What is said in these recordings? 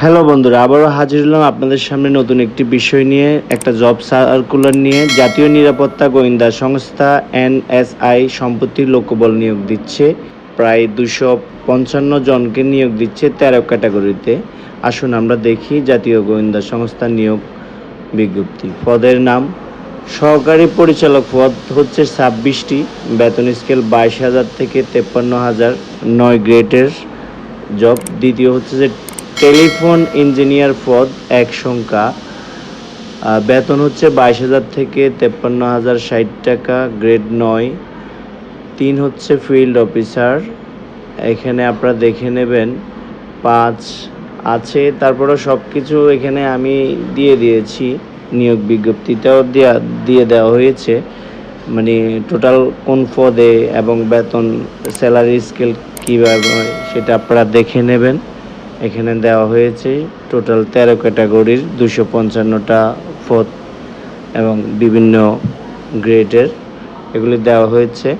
Hello বন্ধুরা, আবারও হাজির হলাম আপনাদের সামনে নতুন একটি বিষয় নিয়ে, একটা জব সার্কুলার নিয়ে। জাতীয় নিরাপত্তা গোয়েন্দা সংস্থা এনএসআই সম্পত্তির লোকবল নিয়োগ দিচ্ছে। প্রায় দুশো পঞ্চান্ন জনকে নিয়োগ দিচ্ছে তেরো ক্যাটাগরিতে। আসুন আমরা দেখি জাতীয় গোয়েন্দা সংস্থা নিয়োগ বিজ্ঞপ্তি। পদের নাম সহকারী পরিচালক পদ হচ্ছে ছাব্বিশটি, বেতন স্কেল বাইশ হাজার থেকে তেপ্পান্ন হাজার, নয় গ্রেডের জব, দ্বিতীয় হচ্ছে যে টেলিফোন ইঞ্জিনিয়ার পদ এক সংখ্যা বেতন হচ্ছে বাইশ হাজার থেকে তেপ্পান্ন হাজার ষাট টাকা, গ্রেড নয়, তিন হচ্ছে ফিল্ড অফিসার, এখানে আপনারা দেখে নেবেন, পাঁচ আছে তারপরে সব কিছু এখানে আমি দিয়ে দিয়েছি। নিয়োগ বিজ্ঞপ্তিটাও দেওয়া দিয়ে দেওয়া হয়েছে। মানে টোটাল কোন পদে এবং বেতন স্যালারি স্কেল কীভাবে সেটা আপনারা দেখে নেবেন। এখানে দেওয়া হয়েছে টোটাল তেরো ক্যাটাগরির দুশো পঞ্চান্নটা পদ এবং বিভিন্ন গ্রেডের এগুলি দেওয়া হয়েছে।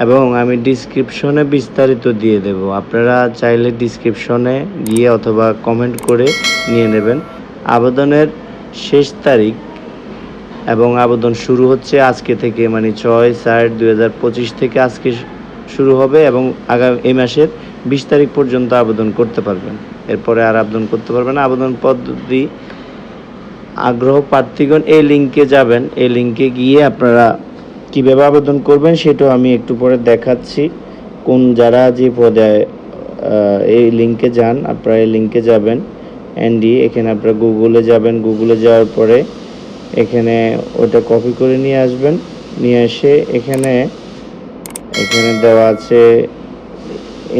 এবং আমি ডিসক্রিপশনে বিস্তারিত দিয়ে দেব। আপনারা চাইলে ডিসক্রিপশনে গিয়ে অথবা কমেন্ট করে নিয়ে নেবেন। আবেদনের শেষ তারিখ এবং আবেদন শুরু হচ্ছে আজকে থেকে মানে ছয় চার দুই থেকে আজকে শুরু হবে এবং আগামী এই মাসের বিশ তারিখ পর্যন্ত আবেদন করতে পারবেন। এরপরে আর আবেদন করতে পারবেন আবেদন পদ্ধতি আগ্রহ প্রার্থীগণ এই লিঙ্কে যাবেন। এই লিঙ্কে গিয়ে আপনারা কীভাবে আবেদন করবেন সেটাও আমি একটু পরে দেখাচ্ছি। কোন, যারা যে পদে এই লিঙ্কে যান, আপনারা এই লিঙ্কে যাবেন। এনডি এখানে আপনারা গুগলে যাবেন। গুগলে যাওয়ার পরে এখানে ওটা কপি করে নিয়ে আসবেন। নিয়ে এসে এখানে এখানে দেওয়া আছে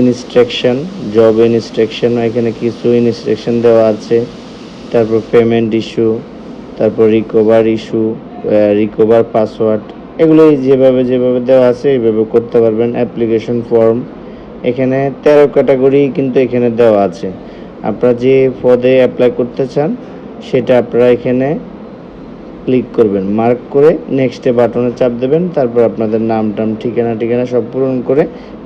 ইনস্ট্রাকশন জব ইনস্ট্রাকশন এখানে কিছু ইনস্ট্রাকশন দেওয়া আছে। তারপর পেমেন্ট ইস্যু তারপর রিকভার ইস্যু রিকভার পাসওয়ার্ড এগুলো যেভাবে যেভাবে দেওয়া আছে, এইভাবে করতে পারবেন। অ্যাপ্লিকেশন ফর্ম এখানে তেরো ক্যাটাগরি কিন্তু এখানে দেওয়া আছে। আপনারা যে পদে অ্যাপ্লাই করতে চান, সেটা আপনারা এখানে ক্লিক করবেন। মার্ক করে নেক্সটে বাটনে চাপ দেবেন, তারপর আপনাদের নাম, টাম, ঠিকানা ঠিকানা সব পূরণ করে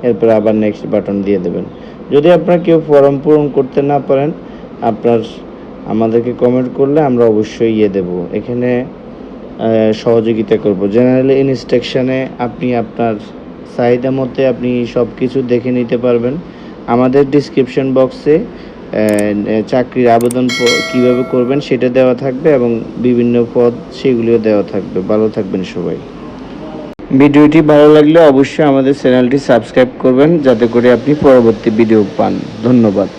এরপর আবার নেক্সট বাটন দিয়ে দেবেন। যদি আপনারা কেউ ফর্ম পূরণ করতে না পারেন, আপনার, আমাদেরকে কমেন্ট করলে আমরা অবশ্যই ইয়ে দেব। এখানে সহযোগিতা করব। জেনারেল ইনস্ট্রাকশনে আপনি আপনার চাহিদা মতে আপনি সব কিছু দেখে নিতে পারবেন। আমাদের ডিসক্রিপশন বক্সে চাকরির আবেদন কীভাবে করবেন সেটা দেওয়া থাকবে এবং বিভিন্ন পদ সেগুলিও দেওয়া থাকবে। ভালো থাকবেন সবাই। ভিডিওটি ভালো লাগলে অবশ্যই আমাদের চ্যানেলটি সাবস্ক্রাইব করবেন, যাতে করে আপনি পরবর্তী ভিডিও পান। ধন্যবাদ।